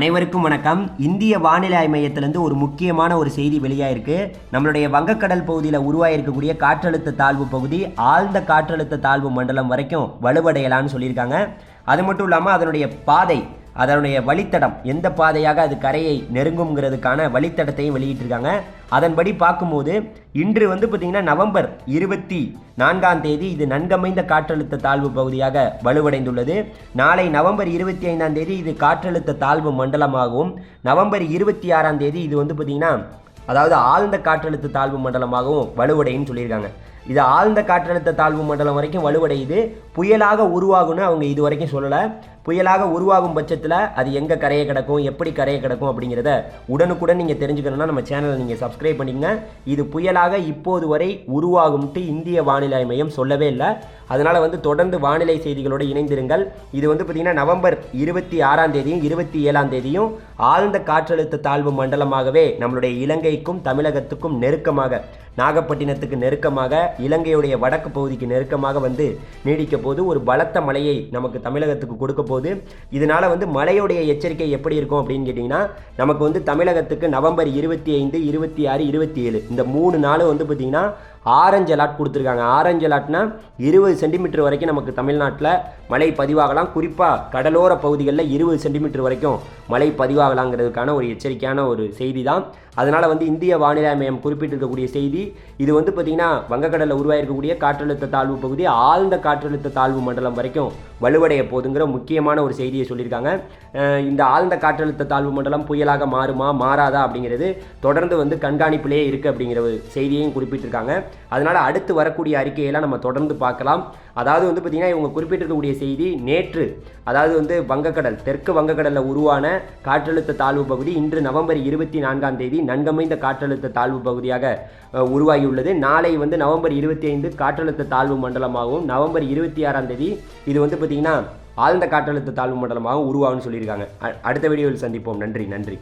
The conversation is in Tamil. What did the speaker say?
அனைவருக்கும் வணக்கம். இந்திய வானிலை மையத்திலிருந்து மையத்திலேருந்து ஒரு முக்கியமான ஒரு செய்தி வெளியாயிருக்கு. நம்மளுடைய வங்கக்கடல் பகுதியில் உருவாயிருக்கக்கூடிய காற்றழுத்த தாழ்வு பகுதி ஆழ்ந்த காற்றழுத்த தாழ்வு மண்டலம் வரைக்கும் வலுவடையலான்னு சொல்லியிருக்காங்க. அது மட்டும் இல்லாமல் அதனுடைய பாதை அதனுடைய வழித்தடம் எந்த பாதையாக அது கரையை நெருங்குங்கிறதுக்கான வழித்தடத்தையும் வெளியிட்டிருக்காங்க. அதன்படி பார்க்கும்போது இன்று வந்து பார்த்திங்கன்னா நவம்பர் இருபத்தி நான்காம் தேதி இது நன்கமைந்த காற்றழுத்த தாழ்வு பகுதியாக வலுவடைந்துள்ளது. நாளை நவம்பர் இருபத்தி ஐந்தாம் தேதி இது காற்றழுத்த தாழ்வு மண்டலமாகவும் நவம்பர் இருபத்தி ஆறாம் தேதி இது வந்து பார்த்திங்கன்னா அதாவது ஆழ்ந்த காற்றழுத்த தாழ்வு மண்டலமாகவும் வலுவடையும் சொல்லியிருக்காங்க. இது ஆழ்ந்த காற்றழுத்த தாழ்வு மண்டலம் வரைக்கும் வலுவடையுது. புயலாக உருவாகும்னு அவங்க இது வரைக்கும் சொல்லலை. புயலாக உருவாகும் பட்சத்தில் அது எங்கே கரையை கிடக்கும் எப்படி கரையை கிடக்கும் அப்படிங்கிறத உடனுக்குடன் நீங்கள் தெரிஞ்சுக்கணும்னா நம்ம சேனலை நீங்கள் சப்ஸ்கிரைப் பண்ணிங்க இது புயலாக இப்போது வரை உருவாகும்ட்டு இந்திய வானிலை மையம் சொல்லவே இல்லை. அதனால் வந்து தொடர்ந்து வானிலை செய்திகளோடு இணைந்திருங்கள். இது வந்து பார்த்திங்கன்னா நவம்பர் இருபத்தி ஆறாம் தேதியும் இருபத்தி ஏழாம் தேதியும் ஆழ்ந்த காற்றழுத்த தாழ்வு மண்டலமாகவே நம்மளுடைய இலங்கைக்கும் தமிழகத்துக்கும் நெருக்கமாக நாகப்பட்டினத்துக்கு நெருக்கமாக இலங்கையுடைய வடக்கு பகுதிக்கு நெருக்கமாக வந்து நீடிக்க போது ஒரு பலத்த மழையை நமக்கு தமிழகத்துக்கு கொடுக்க போது இதனால் வந்து மழையுடைய எச்சரிக்கை எப்படி இருக்கும் அப்படின்னு கேட்டிங்கன்னா நமக்கு வந்து தமிழகத்துக்கு நவம்பர் இருபத்தி ஐந்து இருபத்தி ஆறு இருபத்தி ஏழு இந்த மூணு நாளும் வந்து பார்த்திங்கன்னா ஆரஞ்சு அலாட் கொடுத்துருக்காங்க. ஆரஞ்சு அலாட்னா இருபது சென்டிமீட்டர் வரைக்கும் நமக்கு தமிழ்நாட்டில் மழை பதிவாகலாம். குறிப்பாக கடலோர பகுதிகளில் இருபது சென்டிமீட்டர் வரைக்கும் மழை பதிவாகலாங்கிறதுக்கான ஒரு எச்சரிக்கையான ஒரு செய்தி தான் அதனால் வந்து இந்திய வானிலை மையம் குறிப்பிட்டிருக்கக்கூடிய செய்தி இது வந்து பார்த்திங்கன்னா வங்கக்கடலில் உருவாயிருக்கக்கூடிய காற்றழுத்த தாழ்வு பகுதி ஆழ்ந்த காற்றழுத்த தாழ்வு மண்டலம் வரைக்கும் வலுவடைய போதுங்கிற முக்கியமான ஒரு செய்தியை சொல்லியிருக்காங்க. இந்த ஆழ்ந்த காற்றழுத்த தாழ்வு மண்டலம் புயலாக மாறுமா மாறாதா அப்படிங்கிறது தொடர்ந்து வந்து கண்காணிப்பிலேயே இருக்குது அப்படிங்கிற ஒரு செய்தியையும் குறிப்பிட்டிருக்காங்க. அதனால் அடுத்து வரக்கூடிய அறிக்கையெல்லாம் நம்ம தொடர்ந்து பார்க்கலாம். அதாவது வந்து பார்த்திங்கன்னா இவங்க குறிப்பிட்டிருக்கக்கூடிய செய்தி நேற்று அதாவது வந்து வங்கக்கடல் தெற்கு வங்கக்கடலில் உருவான காற்றழுத்த தாழ்வு பகுதி இன்று நவம்பர் இருபத்தி நான்காம் தேதி நன்கமைந்த காற்றழுத்த தாழ்வு பகுதியாக உருவாகியுள்ளது. நாளை வந்து நவம்பர் இருபத்தி ஐந்து காற்றழுத்த தாழ்வு மண்டலமாகவும் நவம்பர் இருபத்தி ஆறாம் தேதி இது வந்து பார்த்திங்கன்னா ஆழ்ந்த காற்றழுத்த தாழ்வு மண்டலமாகவும் உருவாகும்னு சொல்லியிருக்காங்க. அடுத்த வீடியோவில் சந்திப்போம். நன்றி நன்றி.